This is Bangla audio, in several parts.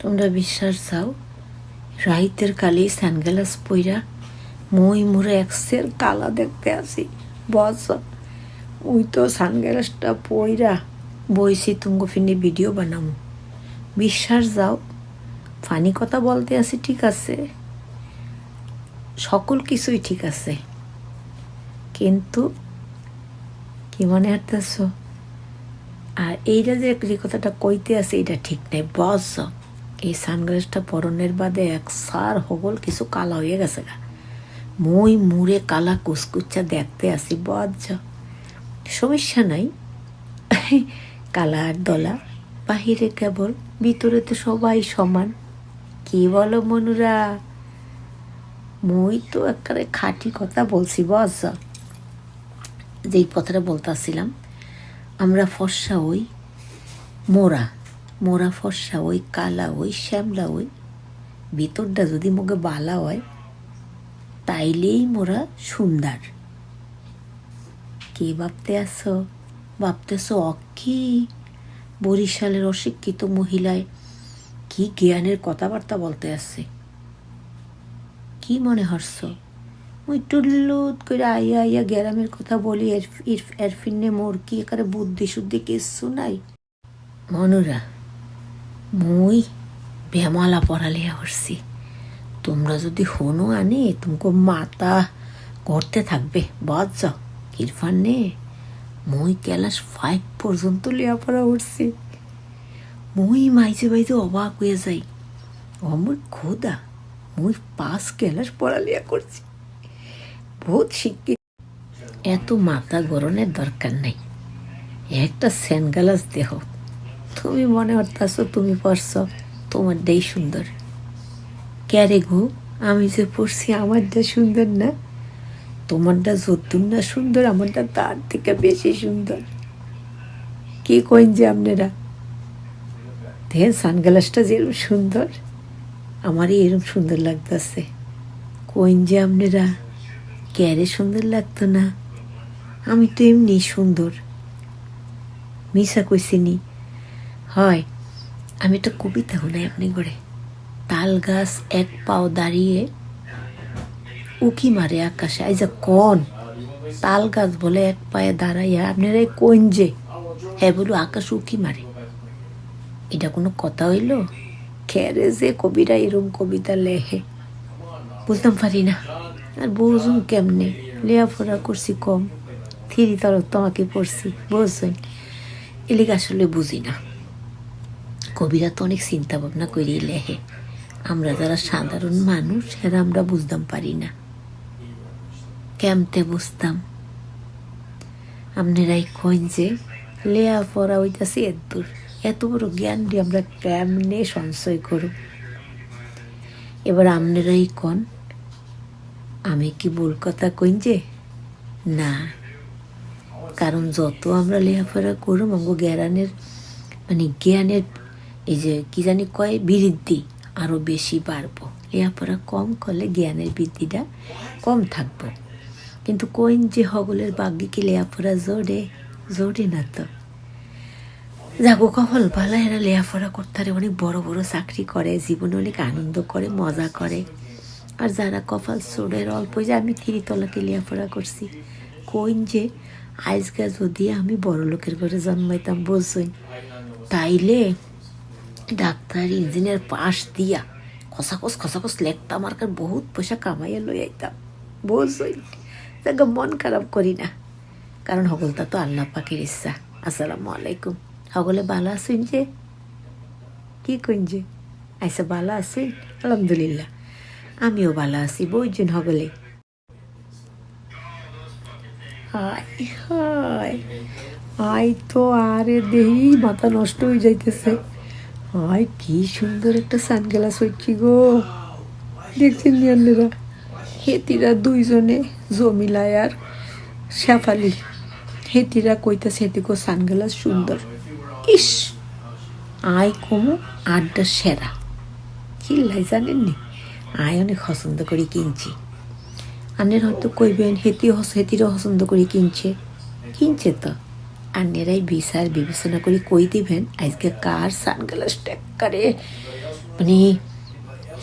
তোমরা বিশ্বাস যাও রাইতের কালে সানগ্লাস পইরা মই মুড়ে একসের কালা দেখতে আসি। বস, ওই তো সানগ্লাসটা পইরা বইছি, তুঙ্গ ফিনে ভিডিও বানামু। বিশ্বাস যাও, ফানি কথা বলতে আসি ঠিক আছে। সকল কিছুই ঠিক আছে। কিন্তু কি মনে হাঁটতেছ আর এইটা যে যে কথাটা কইতে আছে এটা ঠিক নাই। বস এই সানগ্লাসটা পরনের বাদে এক সার হগল কিছু কালা হয়ে গেছে গা। মই মুড়ে কালা কুচকুচ্চা দেখতে আসি, বজ্জ। সমস্যা নাই। কালা আর দলা, বাহিরে কেবল, ভিতরে তো সবাই সমান। কি বলো মনুরা? মই তো একবারে খাঁটি কথা বলছি বস যেই কথাটা বলতেছিলাম, আমরা ফর্সা ওই মোরা। মোরা ফর্সা ওই, কালা ওই, শ্যামলা ওই। ভিতরটা যদি মুখে বালা হয়, তাইলেই মোরা সুন্দর। কে ভাবতে আসো ভাবতেছ অক্ষি বরিশালের অশিক্ষিত মহিলায় কি জ্ঞানের কথাবার্তা বলতে আসছে কি মনে হর্ষ ওই টুল্লুত করে আইয়া আইয়া গ্যারামের কথা বলি, এর মোর কি একারে বুদ্ধি শুদ্ধি কিছু নাই? মনুরা মুই বেমালা পড়ালিয়া করছি। তোমরা যদি হনো আনে, তুমকো মাতা করতে থাকবে। বজ্জ ইরফান নে, মুই ক্যালাস ফাইভ পর্যন্ত লেয়াপড়া উঠছি মুই মাইজে মাইজে অবাক হয়ে যাই। অমর খোদা, মুই পাস ক্যালাস পড়ালিয়া করছি। বহুত শিক্ষিত। এত মাথা গরনের দরকার নাই। একটা স্যানগালাস দেহ তুমি মনে করতেছো তুমি পড়ছ তোমার দেই সুন্দর। ক্যারে গো, আমি যে পড়ছি আমারটা সুন্দর না? তোমারটা যতুন না সুন্দর, আমারটা তার থেকে বেশি সুন্দর। কি কইন যে আপনারা? দেখেন, সানগ্লাসটা যেরকম সুন্দর, আমারই এরকম সুন্দর লাগতেছে। কইন যে আপনারা, ক্যারে সুন্দর লাগতো না? আমি তো এমনি সুন্দর। মিশা কইছিনি হয়। আমি একটা কবিতা শুনাই আপনি করে। তাল গাছ এক পাও দাঁড়িয়ে উকি মারে আকাশে। এই যে কন, তাল গাছ বলে এক পায়ে দাঁড়াইয়া আপনারা কোন যে হ্যাঁ বলু, আকাশ উকি মারে। এটা কোনো কথা হইল? খেরে যে কবিরা এরম কবিতা লেখে। বুঝতাম পারি না। আর বুঝুন কেমনে? লেয়াফোড়া করছি কম। থ্রি তরফ তোমাকে পড়ছি, বুঝছেন? এলিক আসলে বুঝি না। কবিরা তো অনেক চিন্তা ভাবনা করি লেখে আমরা যারা সাধারণ মানুষ সেটা আমরা বুঝতাম পারি না। কেমতে বুঝতাম? আপনারাই কইন যে লেয়া পড়া হইতাছে দূর। এত বড় জ্ঞান দিয়ে আমরা কেমনে সঞ্চয় করব? এবার আপনারাই কন, আমি কি ভুল কথা কইন যে? না। কারণ যত আমরা লেখাপড়া করব আমাকে জ্ঞানের মানে জ্ঞানের এই যে কি জানি কয়, বৃদ্ধি আরও বেশি বাড়বো। লেখাপড়া কম করলে জ্ঞানের বৃদ্ধিটা কম থাকব। কিন্তু কইন যে হগলের বাগ্যে কি লেখাপড়া জোরে? জোরে না তো। যাব কফল ভালো, এরা লেখাপড়া করতে অনেক বড় বড় চাকরি করে, জীবনে অনেক আনন্দ করে, মজা করে। আর যারা কপাল সোডের অল্প যে আমি থিরিতলাকে লেখাপড়া করছি। কইন যে, আজকে যদি আমি বড় লোকের ঘরে জন্মাইতাম বলছই তাইলে ডাক্তার, ইঞ্জিনিয়ার, পাশ দিয়া খসাখস খসাখস লেখতাম আর কার বহুত পয়সা কামাইয়া লই আইতাম। বলছই তাকে মন খারাপ করি না। কারণ হগলটা তো আল্লাহ পাকের ইচ্ছা। আসসালামু আলাইকুম। হগলে ভালো আছেন যে? কি কইন যে? আইসা ভালো আছেন? আলহামদুলিল্লাহ। আমিও ভালো আছি। বইজন হগলে? হায় হায়। আই তো আরে দেহি, মাথা নষ্ট হয়ে যাইতেছে। হায় কি সুন্দর একটা সানগ্লাস হচ্ছে গো। দেখছেন নিয়ান্নেরা হেতিরা দুইজনে জমিলায় আর শেফালি। হেতিরা কইতাছে হেতিকো সানগ্লাস সুন্দর। ইস! আয় কমু, আড্ডা সেরা। চিল্লাই জানেননি আয় অনেক পছন্দ করে কিনছি। আনের হয়তো কইবেন হেতি হেতিরও পছন্দ করে কিনছে। কিনছে তো? আন্যেরাই বিচার বিবেচনা করে কই দিবেন? আজকে কার সানগ্লাস টেক্কারে মানে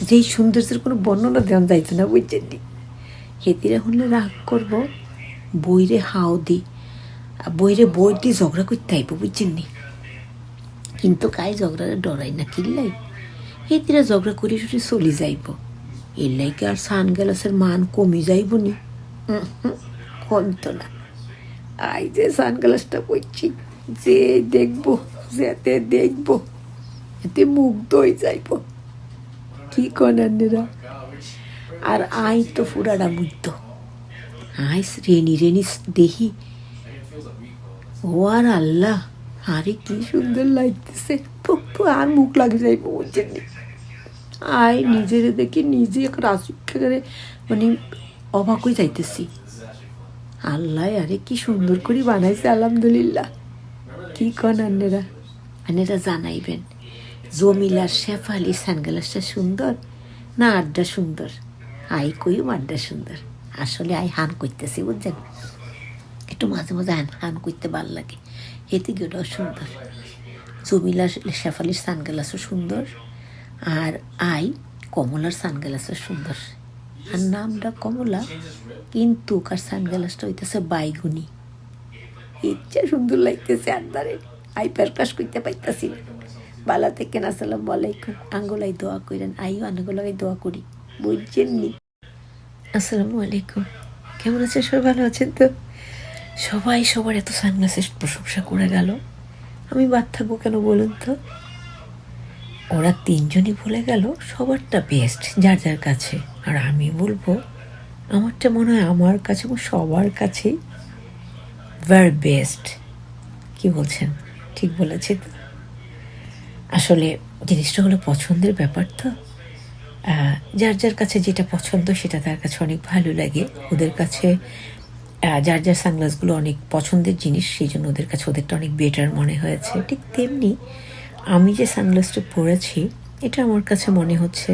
যেই সৌন্দর্যের কোনো বর্ণনা দেওয়া যাইতো না, বুঝছেন হেতিরা হলে রাগ করব, বইরে হাও দি, আর বইরে বই দিয়ে ঝগড়া করতে আইব, বুঝছেন নি? কিন্তু কাই ঝগড়ারে ডরাই না কিল্লাই হেতিরা ঝগড়া করি টুরি চলি যাইব। এর লাইকে আর সান গ্যালাসের মান কমে যাইব নি? কমতো না। আই যে সানগ্লাসটা পরছি, যে দেখব, যেতে দেখব, এতে মুগ্ধ হয়ে যাইব। কি কনান্নেরা আর আই তো ফুরাডা মুগ্ধ। আই রেনি রেনি দেখি ও আর আল্লাহ, আরে কি সুন্দর লাগতেছে। আর মুখ লাগে যাইব বুঝছেন নি? আই নিজেরে দেখি নিজে করে মানে অবাক হয়ে যাইতেছি। আল্লাহ আরে কি সুন্দর করে বানাইছে, আলহামদুলিল্লাহ। কি কন আন্নেরা? আন্নেরা জানাইবেন, জমিলার শেফালি সানগ্লাসটা সুন্দর না আড্ডা সুন্দর? আই কইম আড্ডা সুন্দর। আসলে আই হান করতেছি বুঝছেন? একটু মাঝে মাঝে হান হান করতে ভালো লাগে। এতে গেটাও সুন্দর। জমিলার শেফালির সানগ্লাসও সুন্দর, আর আই কমলার সানগ্লাসও সুন্দর। আর নামটা কমলা, কিন্তু কার সানগ্লাসটা হইতেছে বাইগুনি। ইচ্ছা সুন্দর লাগতেছে আর আন্দারে আই প্রকাশ করতে পাইতাছি না। বালা থেকে আসসালামু আলাইকুম। আঙ্গুলাই দোয়া করেন আইও আঙ্গুলাই দোয়া করি। বুঝছেন নি? আসসালামু আলাইকুম। কেমন আছেন? সবাই ভালো আছেন তো? সবাই সবার এত সানগ্লাসের প্রশংসা করে গেল। আমি বাদ থাকব কেন বলুন তো? ওরা তিনজনই ভুলে গেল সবারটা বেস্ট যার যার কাছে। আর আমি বলব, আমারটা মনে হয় আমার কাছে এবং সবার কাছেই ভেরি বেস্ট কি বলছেন? ঠিক বলেছি তো আসলে জিনিসটা হলো পছন্দের ব্যাপার তো। যার যার কাছে যেটা পছন্দ সেটা তার কাছে অনেক ভালো লাগে। ওদের কাছে যার যার সানগ্লাসগুলো অনেক পছন্দের জিনিস, সেই জন্য ওদের কাছে ওদেরটা অনেক বেটার মনে হয়েছে। ঠিক তেমনি আমি যে সানগ্লাসটা পরেছি, এটা আমার কাছে মনে হচ্ছে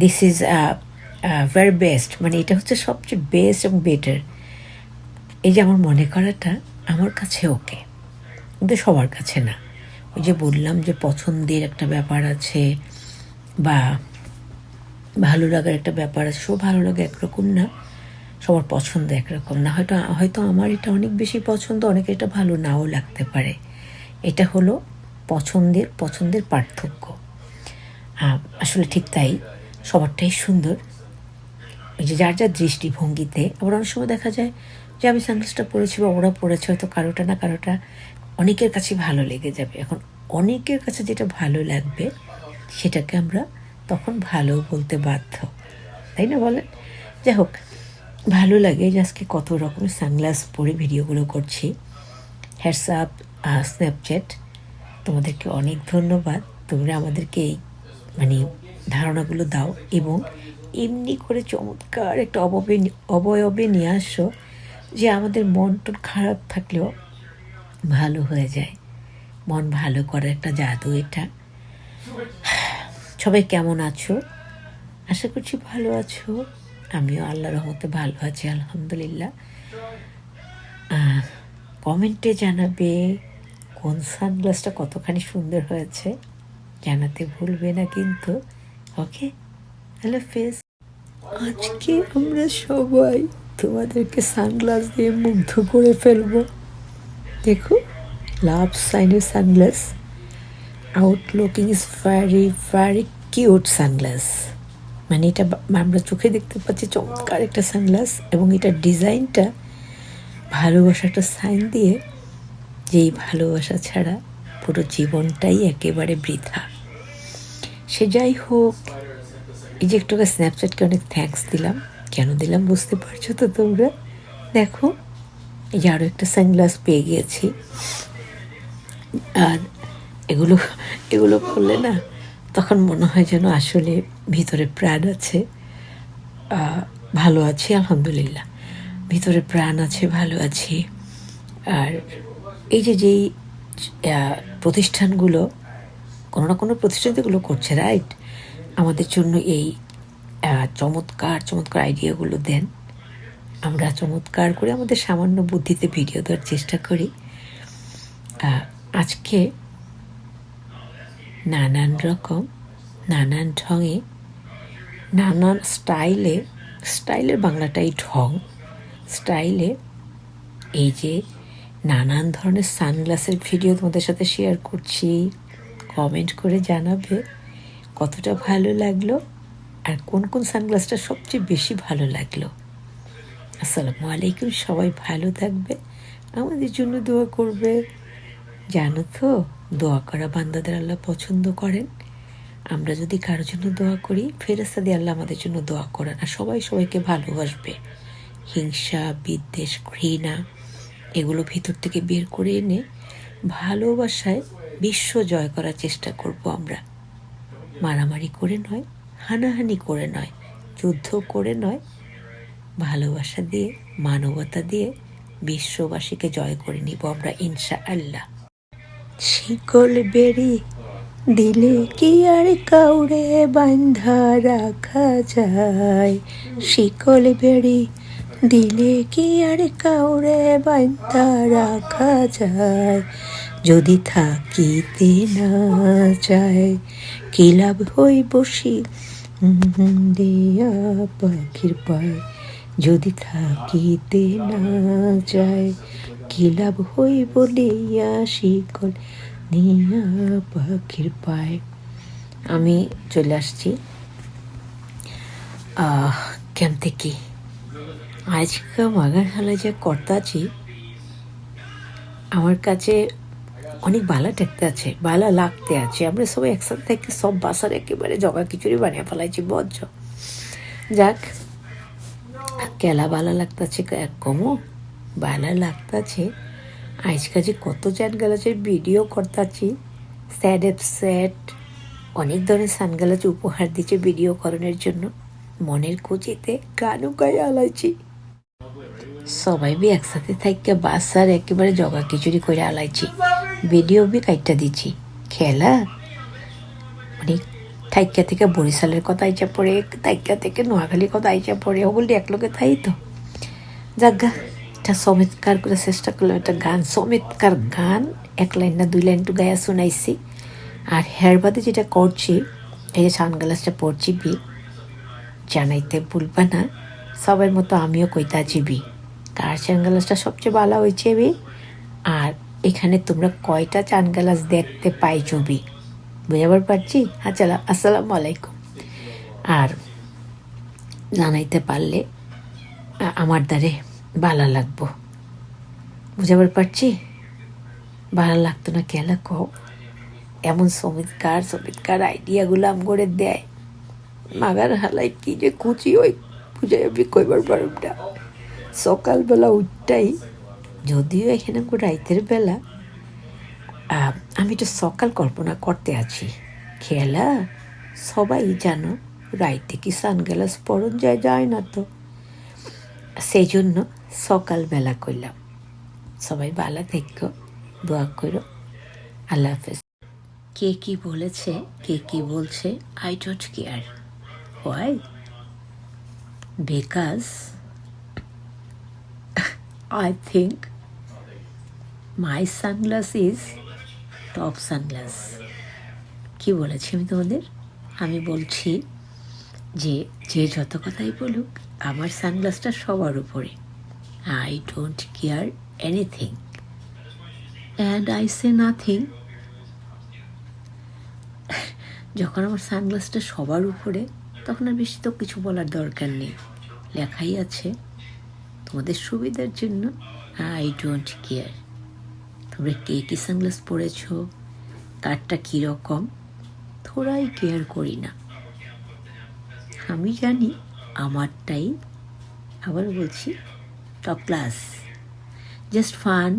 দিস ইজ ভেরি বেস্ট মানে এটা হচ্ছে সবচেয়ে বেস্ট এবং বেটার এই যে আমার মনে করাটা আমার কাছে ওকে কিন্তু সবার কাছে না। ওই যে বললাম যে পছন্দের একটা ব্যাপার আছে বা ভালো লাগার একটা ব্যাপার আছে, সব ভালো লাগে একরকম না, সবার পছন্দ একরকম না। হয়তো হয়তো আমার এটা অনেক বেশি পছন্দ অনেকের এটা ভালো নাও লাগতে পারে। এটা হলো পছন্দের পছন্দের পার্থক্য। আসলে ঠিক তাই, সবারটাই সুন্দর। যে যার যার দৃষ্টিভঙ্গিতে, আবার অনেক সময় দেখা যায় যে আমি সানগ্লাসটা পরেছি বা ওরা পরেছে, হয়তো কারোটা না কারোটা অনেকের কাছে ভালো লেগে যাবে। এখন অনেকের কাছে যেটা ভালো লাগবে, সেটাকে আমরা তখন ভালো বলতে বাধ্য। তাই না বলেন? যাই হোক, ভালো লাগে যে আজকে কত রকমের সানগ্লাস পরে ভিডিওগুলো করছি। হোয়াটসঅ্যাপ স্ন্যাপচ্যাট তোমাদেরকে অনেক ধন্যবাদ। তোমরা আমাদেরকে এই মানে ধারণাগুলো দাও এবং এমনি করে চমৎকার একটা অববে অবয়বে নিয়ে আসো যে আমাদের মন টন খারাপ থাকলেও ভালো হয়ে যায়। মন ভালো করার একটা জাদু এটা। সবাই কেমন আছো? আশা করছি ভালো আছো। আমিও আল্লাহ রহমতে ভালো আছি, আলহামদুলিল্লাহ। কমেন্টে জানাবে কোন সানগ্লাসটা কতখানি সুন্দর হয়েছে। জানাতে ভুলবে না কিন্তু। ওকে হ্যালো ফেস আজকে আমরা সবাই তোমাদেরকে সানগ্লাস দিয়ে মুগ্ধ করে ফেলব। দেখো লাভ সাইনের sunglass outlooking is very very cute sunglass মানে এটা আমরা চোখে দেখতে পাচ্ছি চমৎকার একটা সানগ্লাস এবং এটার ডিজাইনটা ভালোবাসা একটা সাইন দিয়ে যেই ভালোবাসা ছাড়া পুরো জীবনটাই একেবারে বৃথা। সে যাই হোক এই যে একটু স্ন্যাপচ্যাটকে অনেক থ্যাঙ্কস দিলাম। কেন দিলাম বুঝতে পারছ তো তোমরা? দেখো, এই যে আরও একটা সানগ্লাস পেয়ে গিয়েছি। আর এগুলো এগুলো করলে না তখন মনে হয় যেন আসলে ভিতরে প্রাণ আছে। ভালো আছি, আলহামদুলিল্লাহ। ভিতরে প্রাণ আছে, ভালো আছি। আর এই যে যেই প্রতিষ্ঠানগুলো, কোনো না কোনো প্রতিষ্ঠান এগুলো করছে রাইট আমাদের জন্য এই চমৎকার চমৎকার আইডিয়াগুলো দেন। আমরা চমৎকার করে আমাদের সামান্য বুদ্ধিতে ভিডিও দেওয়ার চেষ্টা করি। আজকে নানান রকম, নানান ঢঙে, নানান স্টাইলে স্টাইলের বাংলাটাই ঢং স্টাইলে এই যে নানান ধরনের সানগ্লাসের ভিডিও তোমাদের সাথে শেয়ার করছি। কমেন্ট করে জানাবে। কতটা ভালো লাগল আর কোন কোন সানগ্লাসটা সবচেয়ে বেশি ভালো লাগল। আসসালামু আলাইকুম, সবাই ভালো থাকবে, আমাদের জন্য দোয়া করবে। জানো তো, দোয়া করা বান্দাদের আল্লাহ পছন্দ করেন। আমরা যদি কারোর জন্য দোয়া করি ফেরেস্তা দিয়ে আল্লাহ আমাদের জন্য দোয়া করেন। আর সবাই সবাইকে ভালোবাসবে। হিংসা, বিদ্বেষ, ঘৃণা, এগুলো ভিতর থেকে বের করে এনে ভালোবাসায় বিশ্ব জয় করার চেষ্টা করব আমরা। মারামারি করে নয়, হানাহানি করে নয়, যুদ্ধ করে নয়, ভালোবাসা দিয়ে, মানবতা দিয়ে বিশ্ববাসীকে জয় করে নিব আমরা ইনশা আল্লাহ শিকল বেরি দিলে কি আর কাউরে বান্ধা রাখা যায়? শিকল বেরি দিলে কি আর কাউরে বান্ধা রাখা যায়? যদি থাকিতে না যায়, কি লাভ হই বসি দিয়া পাখির পায়। যদি থাকিতে না যায়, কি লাভ হই বলিয়া শিকল নিয়া পাখির পায়? আমি চলে আসছি। আহ কেম থেকে? আজকে মাগার হালা যে কর্তাছি আমার কাছে অনেক বালা টেকতে আছে, বালা লাগতে আছে। আমরা সবাই একসাথে থেকে সব বাসার একেবারে জগা খিচুড়ি বানিয়ে ফেলাইছি বজ্র যাক, কেলা বালা লাগতাছে কমো বালা লাগতাছে আজকাল যে কত চ্যাট গালাচের ভিডিও করতাছি, স্যাড এপ স্যাট অনেক ধরনের সানগালাচ উপহার দিচ্ছে ভিডিও করণের জন্য। মনের কুচিতে গানও গায়ে আলাইছি। সবাই বি একসাথে থাইকা বাসার একেবারে জগা খিচুড়ি করে আলাইছি। ভিডিও বি কাইটটা দিচ্ছি। খেলা? মানে থাইকা থেকে বরিশালের কথা আইচা পড়ে, থাইকা থেকে নোয়াখালীর কথা আইচা পড়ে, ও বললি এক লোকে তাই তো। যাগা এটা চমৎকার করে চেষ্টা করলাম, একটা গান, চমৎকার গান। এক লাইন না দুই লাইন টু গায়া শুনাইছি। আর হেয়ার বাদে যেটা করছি, এই যে সানগ্লাসটা পড়ছি বি, জানাইতে ভুলবা না, সবার মতো আমিও কইতা বি। কার চানগালাসটা সবচেয়ে ভালো হয়েছে বি? আর এখানে তোমরা কয়টা চান চানগালাস দেখতে পাই ছবি? বুঝাবার পারছি? হ্যাঁ চালা, আসসালামু আলাইকুম। আর জানাইতে পারলে আমার দ্বারে ভালো লাগবো। বুঝাবার পারছি? ভালো লাগতো না কেলা কও? এমন সমিতকার সমিতকার আইডিয়াগুলো আম করে দেয়। মাগার হালাই কি যে কুচি ওই বুঝে যাবি কইবার পারবটা সকালবেলা উঠটাই যদিও এখানে রাইতের বেলা আমি তো সকাল কল্পনা করতে আছি। খেলা, সবাই জানো, রাইতে কি সানগ্লাস পরন যায় যায় না তো। সেই জন্য সকালবেলা করলাম সবাই ভালো থেকো, দোয়া করো, আল্লাহ হাফেজ। কে কি বলেছে, কে কি বলছে I don't care why because I think my sunglass is top sunglass কি বলেছি আমি তোমাদের? আমি বলছি যে যে যত কথাই বলুক, আমার সানগ্লাসটা সবার উপরে। I don't care anything and I say nothing যখন আমার সানগ্লাসটা সবার উপরে, তখন আর বেশি তো কিছু বলার দরকার নেই। লেখাই আছে তোমাদের সুবিধার জন্য। আই ডোন্ট কেয়ার তোমরা কে কী সানগ্লাস পরেছো? কারটা কীরকম থোড়াই কেয়ার করি না। আমি জানি আমারটাই, আবার বলছি, top class. Just fun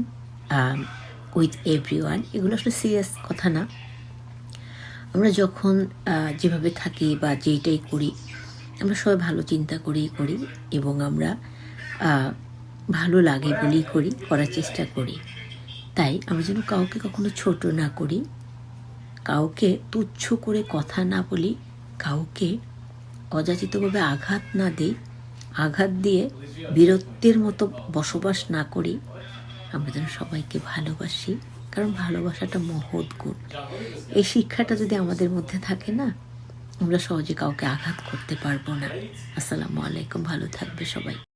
with everyone এগুলো আসলে সিরিয়াস কথা না। আমরা যখন যেভাবে থাকি বা যেইটাই করি, আমরা সবাই ভালো চিন্তা করেই করি এবং আমরা ভালো লাগে বলেই করি, করার চেষ্টা করি। তাই আমরা যেন কাউকে কখনো ছোট না করি। কাউকে তুচ্ছ করে কথা না বলি, কাউকে অযাচিতভাবে আঘাত না দিই, আঘাত দিয়ে বীরত্বের মতো বসবাস না করি। আমরা যেন সবাইকে ভালোবাসি, কারণ ভালোবাসাটা মহৎ গুণ। এই শিক্ষাটা যদি আমাদের মধ্যে থাকে না, আমরা সহজে কাউকে আঘাত করতে পারব না। আসসালামু আলাইকুম, ভালো থাকবে সবাই।